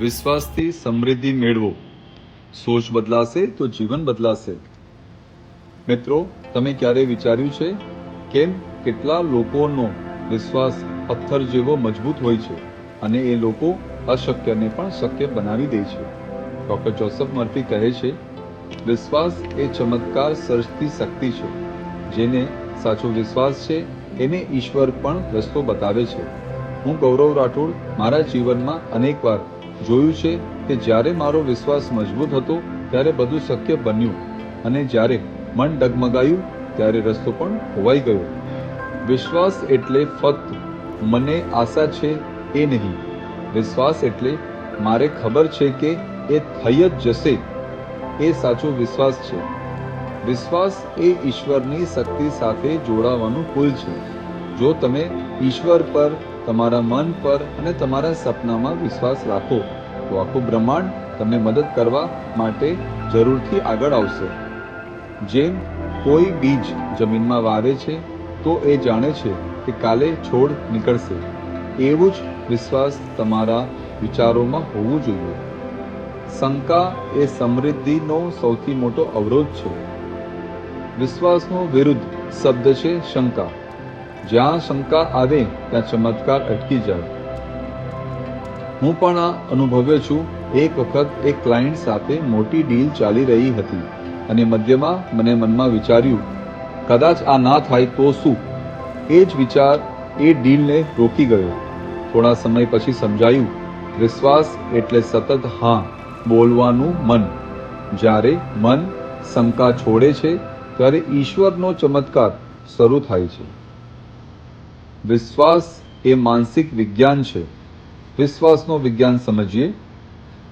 વિશ્વાસથી સમૃદ્ધિ મેળવો. સોચ બદલાશે તો જીવન બદલાશે. મિત્રો, તમે ક્યારે વિચાર્યું છે કેમ કેટલા લોકોનો વિશ્વાસ પથ્થર જેવો મજબૂત હોય છે અને એ લોકો અશક્યને પણ શક્ય બનાવી દે છે? ડોક્ટર જોસફ મર્ફી કહે છે, વિશ્વાસ એ ચમત્કાર સર્જતી શક્તિ છે. જેને સાચો વિશ્વાસ છે, એને ઈશ્વર પણ રસ્તો બતાવે છે. હું ગૌરવ રાઠોડ, મારા જીવનમાં અનેકવાર જોયું છે કે જ્યારે મારો વિશ્વાસ મજબૂત હતો, ત્યારે બધું શક્ય બન્યું. અને જ્યારે મન ડગમગાયું, ત્યારે રસ્તો પણ ખોવાઈ ગયો. વિશ્વાસ એટલે ફક્ત, મને આશા છે એ નહીં. વિશ્વાસ એટલે, મારે ખબર છે કે એ થઈ જ જશે. એ સાચો વિશ્વાસ છે. વિશ્વાસ એ ઈશ્વરની શક્તિ સાથે જોડાવાનું પુલ છે. જો તમે ઈશ્વર પર, તમારા મન પર અને તમારા સપનામાં વિશ્વાસ રાખો, તો આખું બ્રહ્માંડ તમને મદદ કરવા માટે જરૂરથી આગળ આવશે. જેમ કોઈ બીજ જમીનમાં વાવે છે, તો એ જાણે છે કે કાલે છોડ નીકળશે. એવું જ વિશ્વાસ તમારા વિચારોમાં હોવું જોઈએ. શંકા એ સમૃદ્ધિનો સૌથી મોટો અવરોધ છે. વિશ્વાસનો વિરુદ્ધ શબ્દ છે શંકા. જ્યાં શંકા આવે, ત્યાં ચમત્કાર અટકી જાય. હું પણ આ અનુભવ્યો છું. એક વખત એક ક્લાયન્ટ સાથે મોટી ડીલ ચાલી રહી હતી અને મધ્યમાં મને મનમાં વિચાર્યું, કદાચ આ ના થાય તો શું? એ જ વિચાર એ ડીલને રોકી ગયો. થોડા સમય પછી સમજાયું, વિશ્વાસ એટલે સતત હા, બોલવાનું મન. જ્યારે મન શંકા છોડે છે, ત્યારે ઈશ્વરનો ચમત્કાર શરૂ થાય છે. વિશ્વાસ એ માનસિક વિજ્ઞાન છે. વિશ્વાસનો વિજ્ઞાન સમજીએ.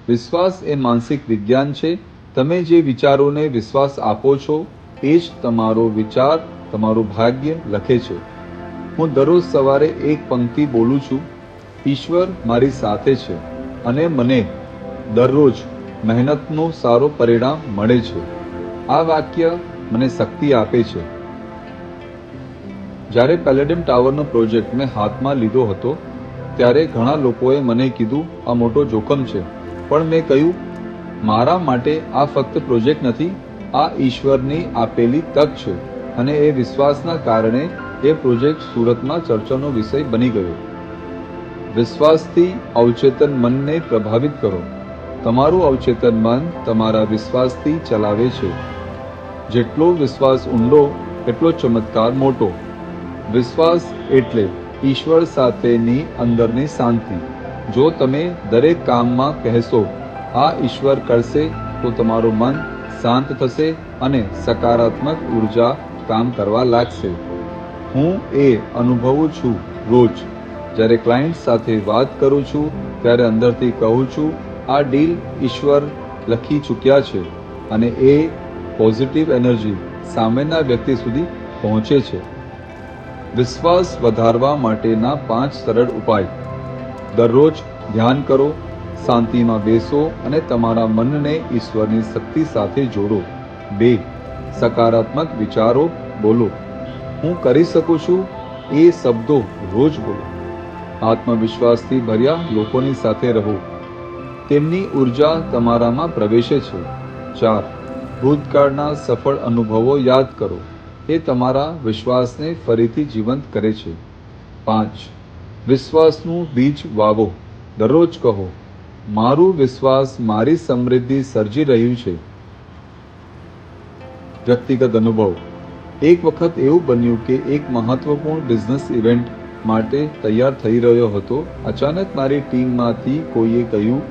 વિશ્વાસ એ માનસિક વિજ્ઞાન છે. તમે જે વિચારોને વિશ્વાસ આપો છો, એ જ તમારો વિચાર, તમારું ભાગ્ય લખે છે. હું દરરોજ સવારે એક પંક્તિ બોલું છું, ઈશ્વર મારી સાથે છે અને મને દરરોજ મહેનતનું સારો પરિણામ મળે છે. આ વાક્ય મને શક્તિ આપે છે. જ્યારે પેલેડિયમ ટાવરનો પ્રોજેક્ટ મેં હાથમાં લીધો હતો, ત્યારે ઘણા લોકોએ મને કીધું, આ મોટો જોખમ છે. પણ મેં કહ્યું, મારા માટે આ ફક્ત પ્રોજેક્ટ નથી, આ ઈશ્વરની આપેલી તક છે. અને એ વિશ્વાસના કારણે એ પ્રોજેક્ટ સુરતમાં ચર્ચાનો વિષય બની ગયો. વિશ્વાસથી અવચેતન મનને પ્રભાવિત કરો. તમારું અવચેતન મન તમારા વિશ્વાસથી ચલાવે છે. જેટલો વિશ્વાસ ઊંડો, એટલો ચમત્કાર મોટો. વિશ્વાસ એટલે ઈશ્વર સાથેની અંદરની શાંતિ. જો તમે દરેક કામમાં કહેશો, આ ઈશ્વર કરશે, તો તમારું મન શાંત થશે અને સકારાત્મક ઊર્જા કામ કરવા લાગશે. હું એ અનુભવું છું રોજ. જ્યારે ક્લાયન્ટ સાથે વાત કરું છું, ત્યારે અંદરથી કહું છું, આ ડીલ ઈશ્વર લખી ચૂક્યા છે અને એ પોઝિટિવ એનર્જી સામેના વ્યક્તિ સુધી પહોંચે છે. વિશ્વાસ વધારવા માટેના પાંચ સરળ ઉપાય. દરરોજ ધ્યાન કરો, શાંતિમાં બેસો અને તમારા મનને ઈશ્વરની શક્તિ સાથે જોડો. બે, સકારાત્મક વિચારો બોલો. હું કરી શકું છું? એ શબ્દો રોજ બોલો. આત્મવિશ્વાસથી ભર્યા લોકોની સાથે રહો. તેમની ઊર્જા તમારામાં પ્રવેશે છે. ચાર, ભૂતકાળના સફળ અનુભવો યાદ કરો. એ તમારા વિશ્વાસને ફરીથી જીવંત કરે છે. પાંચ. વિશ્વાસનું બીજ વાવો. દરરોજ કહો, મારું વિશ્વાસ મારી સમૃદ્ધિ સર્જી રહ્યું છે. વ્યક્તિગત અનુભવ. એક વખત એવું બન્યું કે એક મહત્વપૂર્ણ બિઝનેસ ઇવેન્ટ માટે તૈયાર થઈ રહ્યો હતો. અચાનક મારી ટીમમાંથી કોઈએ કહ્યું,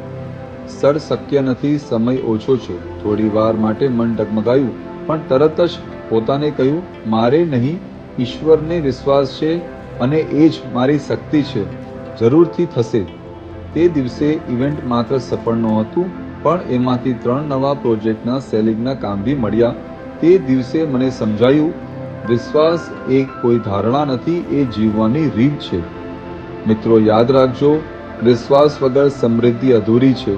સર, શક્ય નથી, સમય ઓછો છે. થોડી વાર માટે મન ડગમગાયું, પણ તરત જ પોતાને કહ્યું, મારે નહીં, ઈશ્વરને વિશ્વાસ છે અને એ જ મારી શક્તિ છે. જરૂરથી થશે. તે દિવસે ઇવેન્ટ માત્ર સફળ નહોતું, પણ એમાંથી ત્રણ નવા પ્રોજેક્ટના સેલિંગના કામ બી મળ્યા. તે દિવસે મને સમજાયું, વિશ્વાસ એ કોઈ ધારણા નથી, એ જીવવાની રીત છે. મિત્રો, યાદ રાખજો, વિશ્વાસ વગર સમૃદ્ધિ અધૂરી છે.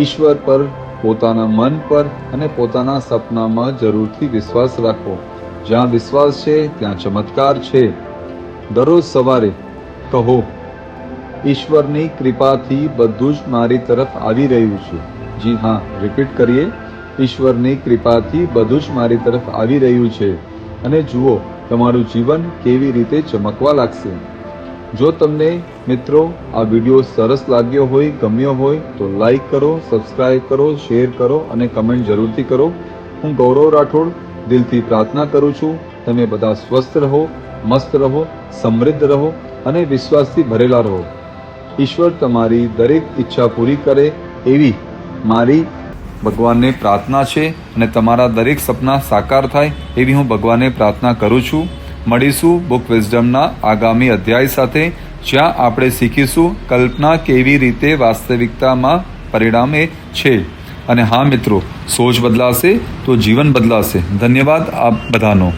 ઈશ્વર પર પોતાના મન પર અને પોતાના સપનામાં જરૂરથી વિશ્વાસ રાખો. જ્યાં વિશ્વાસ છે, ત્યાં ચમત્કાર છે. દરરોજ સવારે કહો, ઈશ્વરની કૃપાથી બધું જ મારી તરફ આવી રહ્યું છે. જી હા રિપીટ કરીએ. ઈશ્વરની કૃપાથી બધું જ મારી તરફ આવી રહ્યું છે. અને જુઓ, તમારું જીવન કેવી રીતે ચમકવા લાગશે. જો તમને મિત્રો આ વીડિયો સરસ લાગ્યો હોય, ગમ્યો હોય, તો લાઈક કરો સબસ્ક્રાઈબ કરો શેર કરો અને કમેન્ટ જરૂરથી કરો. હું ગૌરવ રાઠોડ દિલથી પ્રાર્થના કરું છું, તમે બધા સ્વસ્થ રહો, મસ્ત રહો, સમૃદ્ધ રહો અને વિશ્વાસથી ભરેલા રહો. ઈશ્વર તમારી દરેક ઈચ્છા પૂરી કરે એવી મારી ભગવાનને પ્રાર્થના છે અને તમારા દરેક સપના સાકાર થાય એવી હું ભગવાનને પ્રાર્થના કરું છું. મળીશું બુક વિઝડમના આગામી અધ્યાય સાથે, જ્યાં આપણે શીખીશું કલ્પના કેવી રીતે વાસ્તવિકતામાં પરિણામે છે. અને હા મિત્રો, સોચ બદલાશે તો જીવન બદલાશે. ધન્યવાદ આપ બધાનો.